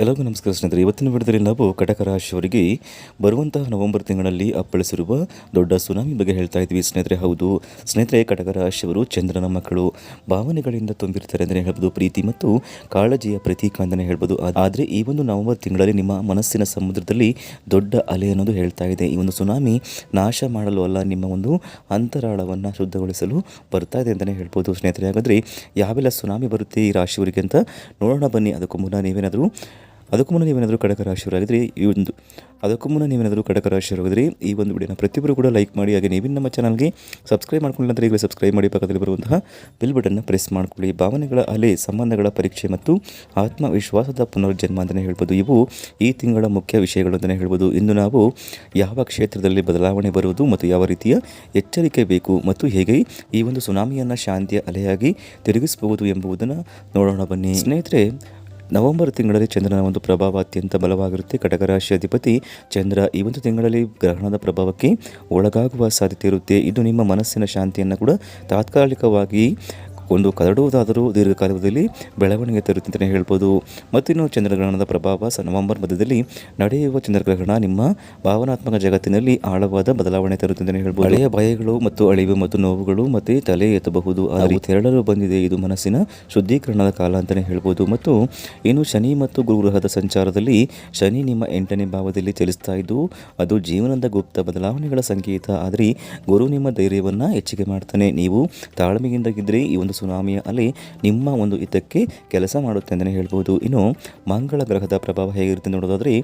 ಎಲ್ಲರಿಗೂ ನಮಸ್ಕಾರ ಸ್ನೇಹಿತರೆ. ಇವತ್ತಿನ ವಿಡಿಯೋದಲ್ಲಿ ನಾವು ಕಟಕ ರಾಶಿಯವರಿಗೆ ಬರುವಂತಹ ನವೆಂಬರ್ ತಿಂಗಳಲ್ಲಿ ಅಪ್ಪಳಿಸಿರುವ ದೊಡ್ಡ ಸುನಾಮಿ ಬಗ್ಗೆ ಹೇಳ್ತಾ ಇದ್ವಿ ಸ್ನೇಹಿತರೆ. ಹೌದು, ಸ್ನೇಹಿತರೆ, ಕಟಕ ರಾಶಿಯವರು ಚಂದ್ರನ ಮಕ್ಕಳು. ಭಾವನೆಗಳಿಂದ ತುಂಬಿರ್ತಾರೆ ಅಂತಲೇ ಹೇಳ್ಬೋದು, ಪ್ರೀತಿ ಮತ್ತು ಕಾಳಜಿಯ ಪ್ರತೀಕ ಅಂತಲೇ ಹೇಳ್ಬೋದು. ಆದರೆ ಈ ಒಂದು ನವೆಂಬರ್ ತಿಂಗಳಲ್ಲಿ ನಿಮ್ಮ ಮನಸ್ಸಿನ ಸಮುದ್ರದಲ್ಲಿ ದೊಡ್ಡ ಅಲೆ ಅನ್ನೋದು ಹೇಳ್ತಾ ಇದೆ. ಈ ಒಂದು ಸುನಾಮಿ ನಾಶ ಮಾಡಲು ಅಲ್ಲ, ನಿಮ್ಮ ಒಂದು ಅಂತರಾಳವನ್ನು ಶುದ್ಧಗೊಳಿಸಲು ಬರ್ತಾ ಇದೆ ಅಂತಲೇ ಹೇಳ್ಬೋದು ಸ್ನೇಹಿತರೆ. ಹಾಗಾದರೆ ಯಾವೆಲ್ಲ ಸುನಾಮಿ ಬರುತ್ತೆ ಈ ರಾಶಿಯವರಿಗೆ ಅಂತ ನೋಡೋಣ ಬನ್ನಿ. ಅದಕ್ಕೂ ಮುನ್ನ ನೀವೇನಾದರೂ ಅದಕ್ಕೂ ಮುನ್ನ ನೀವೇನಾದರೂ ಕಡಕ ರಾಶಿಯವರಾಗಿದ್ದರೆ ಈ ಒಂದು ಅದಕ್ಕೂ ಮುನ್ನ ನೀವೇನಾದರೂ ಕಡಕ ರಾಶಿಯವರಾಗಿದ್ದರೆ ಈ ಒಂದು ವಿಡಿಯೋನ ಪ್ರತಿಯೊಬ್ಬರು ಕೂಡ ಲೈಕ್ ಮಾಡಿ, ಹಾಗೆ ನೀವು ನಮ್ಮ ಚಾನಲ್ಗೆ ಸಬ್ಸ್ಕ್ರೈಬ್ ಮಾಡ್ಕೊಂಡಿಲ್ಲ ಅಂದರೆ ಈಗಲೇ ಸಬ್ಸ್ಕ್ರೈಬ್ ಮಾಡಿ, ಪಕ್ಕದಲ್ಲಿ ಬರುವಂತಹ ಬಿಲ್ ಬಟನ್ನ ಪ್ರೆಸ್ ಮಾಡ್ಕೊಳ್ಳಿ. ಭಾವನೆಗಳ ಅಲೆ, ಸಂಬಂಧಗಳ ಪರೀಕ್ಷೆ ಮತ್ತು ಆತ್ಮವಿಶ್ವಾಸದ ಪುನರ್ಜನ್ಮ ಅಂತಲೇ ಹೇಳ್ಬೋದು. ಇವು ಈ ತಿಂಗಳ ಮುಖ್ಯ ವಿಷಯಗಳು ಅಂತಲೇ ಹೇಳ್ಬೋದು. ಇಂದು ನಾವು ಯಾವ ಕ್ಷೇತ್ರದಲ್ಲಿ ಬದಲಾವಣೆ ಬರುವುದು ಮತ್ತು ಯಾವ ರೀತಿಯ ಎಚ್ಚರಿಕೆ ಬೇಕು ಮತ್ತು ಹೇಗೆ ಈ ಒಂದು ಸುನಾಮಿಯನ್ನು ಶಾಂತಿಯ ಅಲೆಯಾಗಿ ತಿರುಗಿಸಬಹುದು ಎಂಬುದನ್ನು ನೋಡೋಣ ಬನ್ನಿ. ಸ್ನೇಹಿತರೆ ನವೆಂಬರ್ ತಿಂಗಳಲ್ಲಿ ಚಂದ್ರನ ಒಂದು ಪ್ರಭಾವ ಅತ್ಯಂತ ಬಲವಾಗಿರುತ್ತೆ. ಕಟಕ ರಾಶಿ ಅಧಿಪತಿ ಚಂದ್ರ ಈ ಒಂದು ತಿಂಗಳಲ್ಲಿ ಗ್ರಹಣದ ಪ್ರಭಾವಕ್ಕೆ ಒಳಗಾಗುವ ಸಾಧ್ಯತೆ ಇರುತ್ತೆ. ಇದು ನಿಮ್ಮ ಮನಸ್ಸಿನ ಶಾಂತಿಯನ್ನು ಕೂಡ ತಾತ್ಕಾಲಿಕವಾಗಿ ಒಂದು ಕರಡುವುದಾದರೂ ದೀರ್ಘಕಾಲದಲ್ಲಿ ಬೆಳವಣಿಗೆ ತರುತ್ತೆ ಅಂತಲೇ ಹೇಳ್ಬೋದು. ಮತ್ತಿನ್ನು ಚಂದ್ರಗ್ರಹಣದ ಪ್ರಭಾವ ಸ ನವೆಂಬರ್ ಮಧ್ಯದಲ್ಲಿ ನಡೆಯುವ ಚಂದ್ರಗ್ರಹಣ ನಿಮ್ಮ ಭಾವನಾತ್ಮಕ ಜಗತ್ತಿನಲ್ಲಿ ಆಳವಾದ ಬದಲಾವಣೆ ತರುತ್ತೆ ಅಂತಲೇ ಹೇಳ್ಬೋದು. ಹಳೆಯ ಭಯಗಳು ಮತ್ತು ಅಳಿವು ಮತ್ತು ನೋವುಗಳು ಮತ್ತು ತಲೆ ಎತ್ತಬಹುದು. ಆದರೆ ತೆರಳಲು ಬಂದಿದೆ. ಇದು ಮನಸ್ಸಿನ ಶುದ್ಧೀಕರಣದ ಕಾಲ ಅಂತಲೇ ಹೇಳ್ಬೋದು. ಮತ್ತು ಇನ್ನು ಶನಿ ಮತ್ತು ಗುರುಗ್ರಹದ ಸಂಚಾರದಲ್ಲಿ ಶನಿ ನಿಮ್ಮ ಎಂಟನೇ ಭಾವದಲ್ಲಿ ಚಲಿಸ್ತಾ ಇದ್ದು ಅದು ಜೀವನದ ಗುಪ್ತ ಬದಲಾವಣೆಗಳ ಸಂಕೇತ. ಆದರೆ ಗುರು ನಿಮ್ಮ ಧೈರ್ಯವನ್ನು ಹೆಚ್ಚಿಗೆ ಮಾಡ್ತಾನೆ. ನೀವು ತಾಳ್ಮೆಯಿಂದ ಇದ್ದರೆ ಈ ಒಂದು ಸುನಾಮಿಯ ಅಲ್ಲಿ ನಿಮ್ಮ ಒಂದು ಇದಕ್ಕೆ ಕೆಲಸ ಮಾಡುತ್ತೆ ಅಂತಲೇ ಹೇಳ್ಬೋದು. ಇನ್ನು ಮಂಗಳ ಗ್ರಹದ ಪ್ರಭಾವ ಹೇಗಿರುತ್ತೆ ನೋಡೋದಾದರೆ,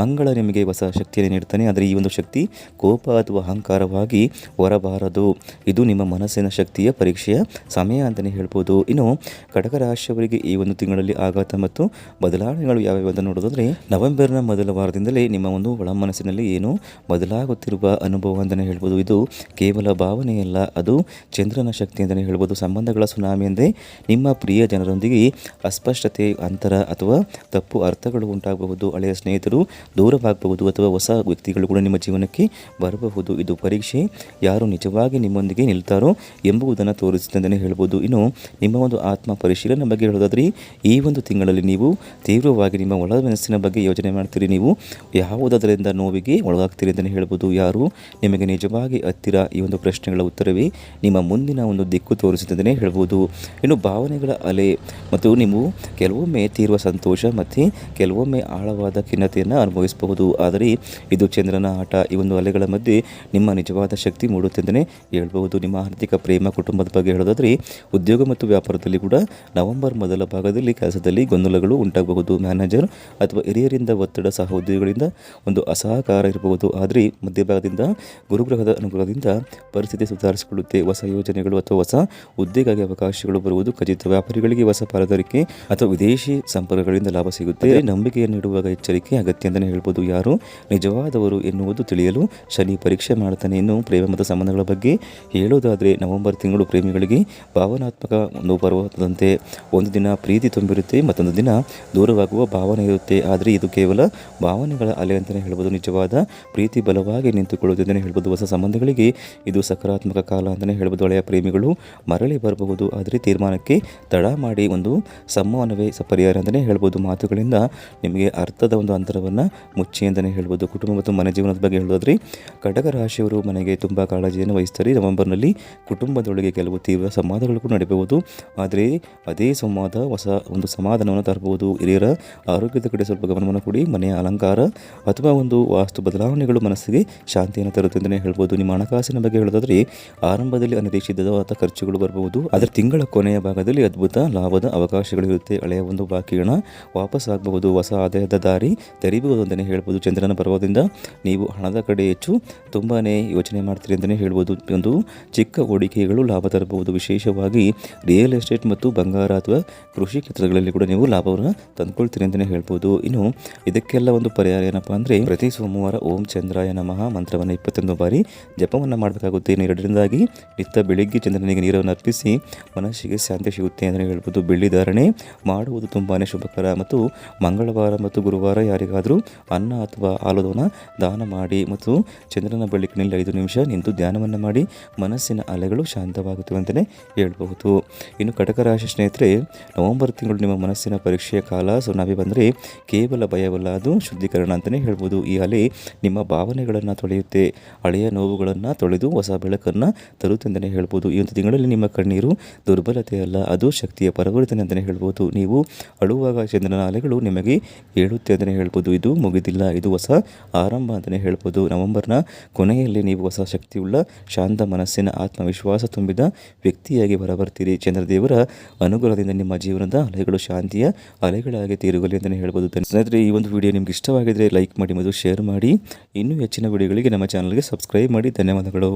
ಮಂಗಳ ನಿಮಗೆ ಹೊಸ ಶಕ್ತಿಯನ್ನು ನೀಡ್ತಾನೆ ಆದರೆ ಈ ಒಂದು ಶಕ್ತಿ ಕೋಪ ಅಥವಾ ಅಹಂಕಾರವಾಗಿ ಹೊರಬಾರದು. ಇದು ನಿಮ್ಮ ಮನಸ್ಸಿನ ಶಕ್ತಿಯ ಪರೀಕ್ಷೆಯ ಸಮಯ ಅಂತಲೇ ಹೇಳ್ಬೋದು. ಇನ್ನು ಕಟಕ ರಾಶಿಯವರಿಗೆ ಈ ಒಂದು ತಿಂಗಳಲ್ಲಿ ಆಘಾತ ಮತ್ತು ಬದಲಾವಣೆಗಳು ಯಾವ್ಯಾವ ಅಂತ ನೋಡೋದಾದರೆ, ನವೆಂಬರ್ನ ಮೊದಲ ವಾರದಿಂದಲೇ ನಿಮ್ಮ ಒಂದು ಒಳ ಮನಸ್ಸಿನಲ್ಲಿ ಏನು ಬದಲಾಗುತ್ತಿರುವ ಅನುಭವ ಅಂತಲೇ ಹೇಳ್ಬೋದು. ಇದು ಕೇವಲ ಭಾವನೆಯಲ್ಲ, ಅದು ಚಂದ್ರನ ಶಕ್ತಿ ಅಂತಲೇ ಹೇಳ್ಬೋದು. ಸಂಬಂಧಗಳ ಸುನಾಮಿ ಅಂದರೆ ನಿಮ್ಮ ಪ್ರಿಯ ಜನರೊಂದಿಗೆ ಅಸ್ಪಷ್ಟತೆ, ಅಂತರ ಅಥವಾ ತಪ್ಪು ಅರ್ಥಗಳು ಉಂಟಾಗಬಹುದು. ಹಳೆಯ ಸ್ನೇಹಿತರು ದೂರವಾಗಬಹುದು ಅಥವಾ ಹೊಸ ವ್ಯಕ್ತಿಗಳು ಕೂಡ ನಿಮ್ಮ ಜೀವನಕ್ಕೆ ಬರಬಹುದು. ಇದು ಪರೀಕ್ಷೆ ಯಾರು ನಿಜವಾಗಿ ನಿಮ್ಮೊಂದಿಗೆ ನಿಲ್ತಾರೋ ಎಂಬುದನ್ನು ತೋರಿಸುತ್ತೆ ಅಂತಲೇ ಹೇಳ್ಬೋದು. ಇನ್ನು ನಿಮ್ಮ ಒಂದು ಆತ್ಮ ಪರಿಶೀಲನೆ ಬಗ್ಗೆ ಹೇಳೋದಾದ್ರೆ, ಈ ಒಂದು ತಿಂಗಳಲ್ಲಿ ನೀವು ತೀವ್ರವಾಗಿ ನಿಮ್ಮ ಒಳ ಮನಸ್ಸಿನ ಬಗ್ಗೆ ಯೋಚನೆ ಮಾಡ್ತೀರಿ. ನೀವು ಯಾವುದರಿಂದ ನೋವಿಗೆ ಒಳಗಾಗ್ತೀರಿ ಅಂತಲೇ ಹೇಳ್ಬೋದು. ಯಾರು ನಿಮಗೆ ನಿಜವಾಗಿ ಹತ್ತಿರ? ಈ ಒಂದು ಪ್ರಶ್ನೆಗಳ ಉತ್ತರವೇ ನಿಮ್ಮ ಮುಂದಿನ ಒಂದು ದಿಕ್ಕು ತೋರಿಸುತ್ತೆ ಅಂತಲೇ ಇನ್ನು ಭಾವನೆಗಳ ಅಲೆ ಮತ್ತು ನೀವು ಕೆಲವೊಮ್ಮೆ ತೀರುವ ಸಂತೋಷ ಮತ್ತು ಕೆಲವೊಮ್ಮೆ ಆಳವಾದ ಖಿನ್ನತೆಯನ್ನು ಅನುಭವಿಸಬಹುದು. ಆದರೆ ಇದು ಚಂದ್ರನ ಆಟ, ಈ ಒಂದು ಅಲೆಗಳ ಮಧ್ಯೆ ನಿಮ್ಮ ನಿಜವಾದ ಶಕ್ತಿ ಮೂಡುತ್ತೆ ಹೇಳ್ಬೋದು ನಿಮ್ಮ ಆರ್ಥಿಕ ಪ್ರೇಮ, ಕುಟುಂಬದ ಬಗ್ಗೆ ಹೇಳೋದಾದರೆ ಉದ್ಯೋಗ ಮತ್ತು ವ್ಯಾಪಾರದಲ್ಲಿ ಕೂಡ ನವೆಂಬರ್ ಮೊದಲ ಭಾಗದಲ್ಲಿ ಕೆಲಸದಲ್ಲಿ ಗೊಂದಲಗಳು ಉಂಟಾಗಬಹುದು. ಮ್ಯಾನೇಜರ್ ಅಥವಾ ಹಿರಿಯರಿಂದ ಒತ್ತಡ ಸಹೋದ್ಯೋಗಿಗಳಿಂದ ಒಂದು ಅಸಹಕಾರ ಇರಬಹುದು. ಆದರೆ ಮಧ್ಯಭಾಗದಿಂದ ಗುರುಗ್ರಹದ ಅನುಗ್ರಹದಿಂದ ಪರಿಸ್ಥಿತಿ ಸುಧಾರಿಸಿಕೊಳ್ಳುತ್ತೆ. ಹೊಸ ಯೋಜನೆಗಳು ಅಥವಾ ಹೊಸ ಉದ್ಯೋಗಕ್ಕೆ ಅವಕಾಶಗಳು ಬರುವುದು ಖಚಿತ. ವ್ಯಾಪಾರಿಗಳಿಗೆ ಹೊಸ ಪಾಲುದಾರಿಕೆ ಅಥವಾ ವಿದೇಶಿ ಸಂಪರ್ಕಗಳಿಂದ ಲಾಭ ಸಿಗುತ್ತೆ. ನಂಬಿಕೆಯನ್ನು ನೀಡುವಾಗ ಎಚ್ಚರಿಕೆ, ಅಗತ್ಯ ಅಂತಲೇ ಹೇಳ್ಬೋದು ಯಾರು? ನಿಜವಾದವರು ಎನ್ನುವುದು ತಿಳಿಯಲು ಶನಿ ಪರೀಕ್ಷೆ ಮಾಡ್ತಾನೆ ಇನ್ನು ಪ್ರೇಮ ಮತ್ತು ಸಂಬಂಧಗಳ ಬಗ್ಗೆ ಹೇಳೋದಾದರೆ ನವೆಂಬರ್ ತಿಂಗಳು ಪ್ರೇಮಿಗಳಿಗೆ ಭಾವನಾತ್ಮಕ ಒಂದು ಪರ್ವತದಂತೆ ಒಂದು ದಿನ ಪ್ರೀತಿ ತುಂಬಿರುತ್ತೆ, ಮತ್ತೊಂದು ದಿನ ದೂರವಾಗುವ ಭಾವನೆ ಇರುತ್ತೆ. ಆದರೆ ಇದು ಕೇವಲ ಭಾವನೆಗಳ ಅಲೆ ಅಂತಲೇ ಹೇಳ್ಬೋದು. ನಿಜವಾದ ಪ್ರೀತಿ ಬಲವಾಗಿ ನಿಂತುಕೊಳ್ಳುವುದು ಅಂತಲೇ ಹೇಳ್ಬೋದು. ಹೊಸ ಸಂಬಂಧಗಳಿಗೆ ಇದು ಸಕಾರಾತ್ಮಕ ಕಾಲ ಅಂತಲೇ ಹೇಳ್ಬೋದು. ಹಳೆಯ ಪ್ರೇಮಿಗಳು ಮರಳಿ ಬರಬಹುದು. ಆದರೆ ತೀರ್ಮಾನಕ್ಕೆ ತಡ ಮಾಡಿ ಒಂದು ಸಂವಹನವೇ ಸ ಪರಿಹಾರ ಅಂತಲೇ ಹೇಳ್ಬೋದು ಮಾತುಗಳಿಂದ. ನಿಮಗೆ ಅರ್ಥದ ಒಂದು ಅಂತರವನ್ನು ಮುಚ್ಚಿ ಅಂತಲೇ ಹೇಳ್ಬೋದು. ಕುಟುಂಬ ಮತ್ತು ಮನೆ ಜೀವನದ ಬಗ್ಗೆ ಹೇಳೋದ್ರಿ ಕಟಕ ರಾಶಿಯವರು ಮನೆಗೆ ತುಂಬ ಕಾಳಜಿಯನ್ನು ವಹಿಸ್ತಾರೆ. ನವೆಂಬರ್ನಲ್ಲಿ ಕುಟುಂಬದೊಳಗೆ ಕೆಲವು ತೀವ್ರ ಸಂವಾದಗಳು ಕೂಡ ನಡೆಯಬಹುದು. ಆದರೆ ಅದೇ ಸಂವಾದ ಹೊಸ ಒಂದು ಸಮಾಧಾನವನ್ನು ತರಬಹುದು. ಹಿರಿಯರ ಆರೋಗ್ಯದ ಕಡೆ ಸ್ವಲ್ಪ ಗಮನವನ್ನು ಕೊಡಿ. ಮನೆಯ ಅಲಂಕಾರ ಅಥವಾ ಒಂದು ವಾಸ್ತು ಬದಲಾವಣೆಗಳು ಮನಸ್ಸಿಗೆ ಶಾಂತಿಯನ್ನು ತರುತ್ತೆ ಅಂತಲೇ ಹೇಳ್ಬೋದು. ನಿಮ್ಮ ಹಣಕಾಸಿನ ಬಗ್ಗೆ ಹೇಳೋದಾದರೆ, ಆರಂಭದಲ್ಲಿ ಅನಿರೀಕ್ಷಿತವಾದ ಖರ್ಚುಗಳು ಬರಬಹುದು. ಅದರ ತಿಂಗಳ ಕೊನೆಯ ಭಾಗದಲ್ಲಿ ಅದ್ಭುತ ಲಾಭದ ಅವಕಾಶಗಳಿರುತ್ತೆ. ಹಳೆಯ ಒಂದು ಬಾಕಿ ಹಣ ವಾಪಸ್ ಆಗಬಹುದು, ಹೊಸ ಆದಾಯದ ದಾರಿ ತೆರೀಬಹುದು ಅಂತಲೇ ಹೇಳ್ಬೋದು ಚಂದ್ರನ ಪರ್ವದಿಂದ. ನೀವು ಹಣದ ಕಡೆ ಹೆಚ್ಚು ತುಂಬಾ ಯೋಚನೆ ಮಾಡ್ತೀರಿ ಅಂತಲೇ ಹೇಳ್ಬೋದು. ಒಂದು ಚಿಕ್ಕ ಹೂಡಿಕೆಗಳು ಲಾಭ ತರಬಹುದು. ವಿಶೇಷವಾಗಿ ರಿಯಲ್ ಎಸ್ಟೇಟ್ ಮತ್ತು ಬಂಗಾರ ಅಥವಾ ಕೃಷಿ ಕ್ಷೇತ್ರಗಳಲ್ಲಿ ಕೂಡ ನೀವು ಲಾಭವನ್ನು ತಂದ್ಕೊಳ್ತೀರಿ ಅಂತಲೇ ಹೇಳ್ಬೋದು. ಇನ್ನು ಇದಕ್ಕೆಲ್ಲ ಒಂದು ಪರಿಹಾರ ಏನಪ್ಪ ಅಂದರೆ, ಪ್ರತಿ ಸೋಮವಾರ ಓಂ ಚಂದ್ರಾಯ ನಮಃ ಮಂತ್ರವನ್ನು ಇಪ್ಪತ್ತೊಂದು ಬಾರಿ ಜಪವನ್ನು ಮಾಡಬೇಕಾಗುತ್ತೆ. ಇನ್ನು ಎರಡರಿಂದಾಗಿ ನಿತ್ಯ ಬೆಳಿಗ್ಗೆ ಚಂದ್ರನಿಗೆ ನೀರನ್ನು ಅರ್ಪಿಸಿ ಮನಸ್ಸಿಗೆ ಶಾಂತಿ ಸಿಗುತ್ತೆ ಅಂತಲೇ ಹೇಳ್ಬೋದು. ಬೆಳ್ಳಿ ಧಾರಣೆ ಮಾಡುವುದು ತುಂಬಾ ಶುಭಕರ. ಮತ್ತು ಮಂಗಳವಾರ ಮತ್ತು ಗುರುವಾರ ಯಾರಿಗಾದರೂ ಅನ್ನ ಅಥವಾ ಆಲೋದವನ್ನು ದಾನ ಮಾಡಿ ಮತ್ತು ಚಂದ್ರನ ಬೆಳಕಿನಲ್ಲಿ ಐದು ನಿಮಿಷ ನಿಂತು ಧ್ಯಾನವನ್ನು ಮಾಡಿ ಮನಸ್ಸಿನ ಅಲೆಗಳು ಶಾಂತವಾಗುತ್ತವೆ ಅಂತಲೇ ಹೇಳ್ಬಹುದು. ಇನ್ನು ಕಟಕ ರಾಶಿ ಸ್ನೇಹಿತರೆ, ನವೆಂಬರ್ ತಿಂಗಳು ನಿಮ್ಮ ಮನಸ್ಸಿನ ಪರೀಕ್ಷೆಯ ಕಾಲ. ಸುನಾಮಿ ಬಂದರೆ ಕೇವಲ ಭಯವಲ್ಲ, ಅದು ಶುದ್ಧೀಕರಣ ಅಂತಲೇ ಹೇಳ್ಬೋದು. ಈ ಅಲೆ ನಿಮ್ಮ ಭಾವನೆಗಳನ್ನು ತೊಳೆಯುತ್ತೆ, ಹಳೆಯ ನೋವುಗಳನ್ನು ತೊಳೆದು ಹೊಸ ಬೆಳಕನ್ನು ತರುತ್ತೆ ಅಂತಲೇ ಹೇಳ್ಬೋದು. ಈ ಒಂದು ತಿಂಗಳಲ್ಲಿ ನಿಮ್ಮ ಕಣ್ಣೀರು ದುರ್ಬಲತೆ ಅಲ್ಲ ಅದು ಶಕ್ತಿಯ ಪರವರ್ತನೆ ಅಂತಲೇ ಹೇಳ್ಬೋದು. ನೀವು ಅಳುವಾಗ ಚಂದ್ರನ ಅಲೆಗಳು ನಿಮಗೆ ಹೇಳುತ್ತೆ ಅಂತಲೇ ಹೇಳ್ಬೋದು. ಇದು ಮುಗಿದಿಲ್ಲ, ಇದು ಹೊಸ ಆರಂಭ ಅಂತಲೇ ಹೇಳ್ಬೋದು. ನವೆಂಬರ್ನ ಕೊನೆಯಲ್ಲಿ ನೀವು ಹೊಸ ಶಕ್ತಿಯುಳ್ಳ, ಶಾಂತ ಮನಸ್ಸಿನ ಆತ್ಮವಿಶ್ವಾಸ ತುಂಬಿದ ವ್ಯಕ್ತಿಯಾಗಿ ಹೊರಬರ್ತೀರಿ. ಚಂದ್ರದೇವರ ಅನುಗ್ರಹದಿಂದ ನಿಮ್ಮ ಜೀವನದ ಅಲೆಗಳು ಶಾಂತಿಯ ಅಲೆಗಳಾಗಿ ತೀರುಗಲಿ ಅಂತಲೇ ಹೇಳ್ಬೋದು. ಸ್ನೇಹಿತರೆ, ಈ ಒಂದು ವಿಡಿಯೋ ನಿಮ್ಗೆ ಇಷ್ಟವಾಗಿದ್ರೆ ಲೈಕ್ ಮಾಡಿ ಮತ್ತು ಶೇರ್ ಮಾಡಿ. ಇನ್ನೂ ಹೆಚ್ಚಿನ ವಿಡಿಯೋಗಳಿಗೆ ನಮ್ಮ ಚಾನಲ್ಗೆ ಸಬ್ಸ್ಕ್ರೈಬ್ ಮಾಡಿ. ಧನ್ಯವಾದಗಳು.